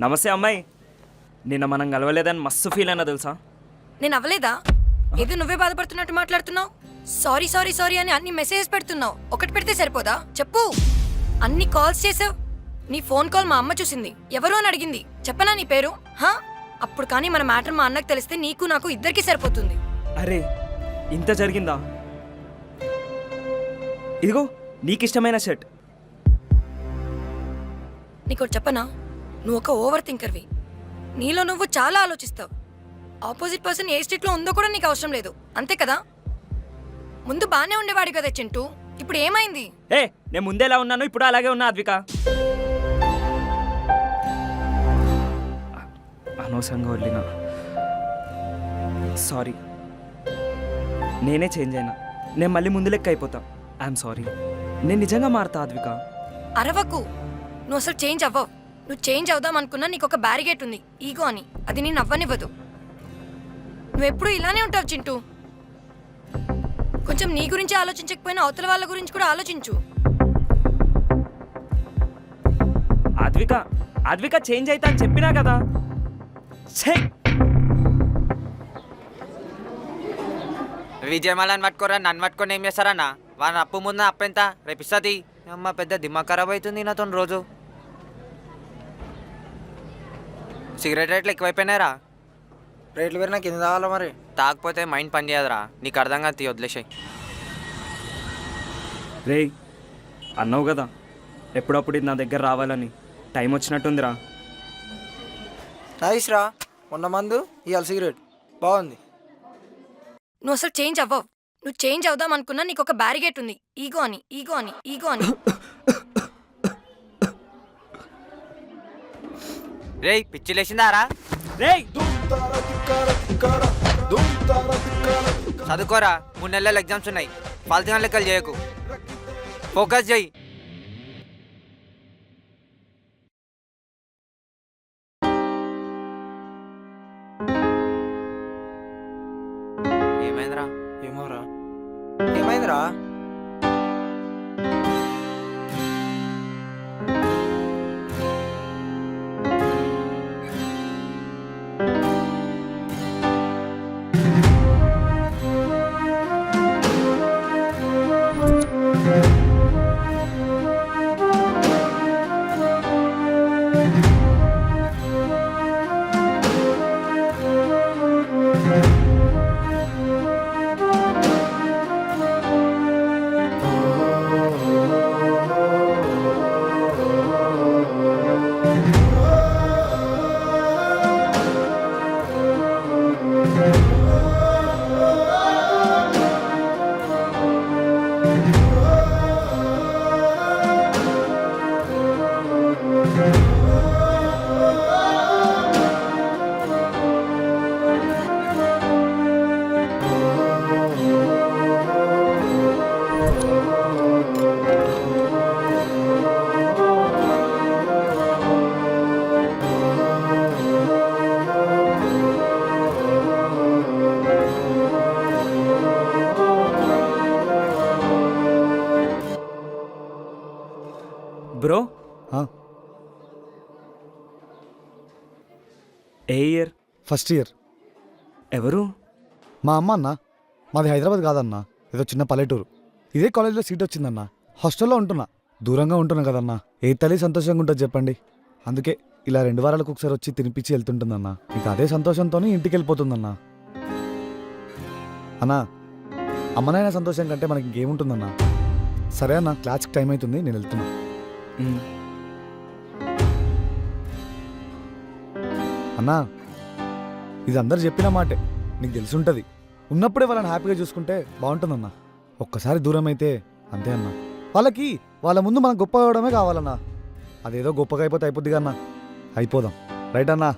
నమస్తే అమ్మాయి. నిన్న మనం కలవలేదని మస్తు ఫీల్ అయినా తెలుసా? నేను అవ్వలేదా? ఏదో నువ్వే బాధపడుతున్నట్టు మాట్లాడుతున్నావు? సారీ సారీ సారీ అని అన్ని మెసేజెస్ పెడుతున్నావు. ఒకటి పెడితే సరిపోదా? చెప్పు. అన్ని కాల్స్ చేసావు? నీ ఫోన్ కాల్ మా అమ్మ చూసింది. ఎవరు అని అడిగింది. చెప్పనా నీ పేరు? హా? అప్పుడు కానీ మన మ్యాటర్ మా అన్నకు తెలిస్తే నీకు నాకు ఇద్దరికి సరిపోతుంది. అరే ఇంత జరిగిందా? ఇదిగో నీకిష్టమైన షర్ట్ నీకోటి చెప్పనా? నువ్వు ఒక ఓవర్ థింకర్వి నీలో నువ్వు చాలా ఆలోచిస్తావు. ఆపోజిట్ పర్సన్ ఏ స్టేట్లో ఉందో కూడా నీకు అవసరం లేదు. అంతే కదా? ముందు బానే ఉండేవాడు కదా చింటూ. ఇప్పుడు ఏమైంది? ఏ నేను ముందేలా ఉన్నాను ఇప్పుడు అలాగే ఉన్నా అద్విక. అనవసరంగా వెళ్ళిన సారీ. నేనే చేంజ్ అయినా. నేను మళ్ళీ ముందు లెక్క అయిపోతా. I'm sorry. నేను నిజంగా మారుతా అద్విక? అరవకు. నువ్వు అసలు చేంజ్ అవ్వవు. నువ్వు చేంజ్ అవుదాం అనుకున్నా నీకు ఒక బ్యారిగేట్ ఉంది. ఈగో అని. అది నేను అవ్వనివ్వదు నువ్వు ఎప్పుడు ఇలానే ఉంటావు చింటూ? కొంచెం నీ గురించి ఆలోచించకపోయినా అవతల వాళ్ళ గురించి కూడా ఆలోచించు. అద్విక అద్విక చేంజ్ అవుతా అని చెప్పినా కదా? విజయమాలని పట్టుకోరా నన్ను పట్టుకొని ఏం చేస్తారన్న? వాని అప్పు ముందు అప్పు ఎంత? రేపు ఇస్తుంది. అమ్మ పెద్ద దిమ్మ ఖరాబ్ అవుతుంది నాతో రోజు. సిగరెట్ రేట్లు ఎక్కువైపోయినాయిరా. రేట్లు పెరిగినా కింద తాగాల మరి? తాగకపోతే మైండ్ పని చేయదురా. నీకు అర్థం కాదు తీ వదిలేసాయి. రేయ్ అన్నావు కదా ఎప్పుడప్పుడు ఇది నా దగ్గర రావాలని. టైం వచ్చినట్టుందిరా. నైస్ రా మొన్న మందు ఇవాళ సిగరెట్. బాగుంది. నువ్వు అసలు చేంజ్ అవ్వవు. నువ్వు చేంజ్ అవుదాం అనుకున్నా నీకు ఒక బ్యారిగేట్ ఉంది. ఈగో అని ఈగో అని ఈగో అని. రేయ్ పిచ్చి లేచిందారా? రేయ్ చదువుకోరా మూడు నెలలు ఎగ్జామ్స్ ఉన్నాయి. ఫాల్తుగా లెక్కలు చేయకు. ఫోకస్ చేయి. ఏమైందిరా? ఏమోరా. ఏమైందిరా? బ్రో? ఏ ఇయర్? First year. ఎవరు? మా అమ్మ అన్న. మాది హైదరాబాద్ కాదన్నా. ఏదో చిన్న పల్లెటూరు. ఇదే కాలేజీలో సీట్ వచ్చిందన్న. హాస్టల్లో ఉంటున్నా. దూరంగా ఉంటున్నా కదన్నా. ఏ తల్లి సంతోషంగా ఉంటుంది చెప్పండి. అందుకే ఇలా రెండు వారాలకు ఒకసారి వచ్చి తినిపించి వెళ్తుంటుందన్నా. ఇంకా అదే సంతోషంతోనే ఇంటికి వెళ్ళిపోతుందన్నా. అన్నా అమ్మనైనా సంతోషం కంటే మనకి ఇంకేముంటుందన్నా? సరే అన్న క్లాస్కి టైం అవుతుంది నేను వెళ్తున్నా. మ్, అన్నా ఇది అందరు చెప్పిన మాటే. నీకు తెలిసి ఉంటుంది ఉన్నప్పుడే వాళ్ళని హ్యాపీగా చూసుకుంటే బాగుంటుందన్నా. ఒక్కసారి దూరం అయితే అంతే అన్నా. వాళ్ళకి వాళ్ళ ముందు మనం గొప్ప అవడమే కావాలన్నా. అదేదో గొప్పగా అయిపోతే అయిపోద్ది అన్నా. అయిపోదాం. రైట్ అన్నా?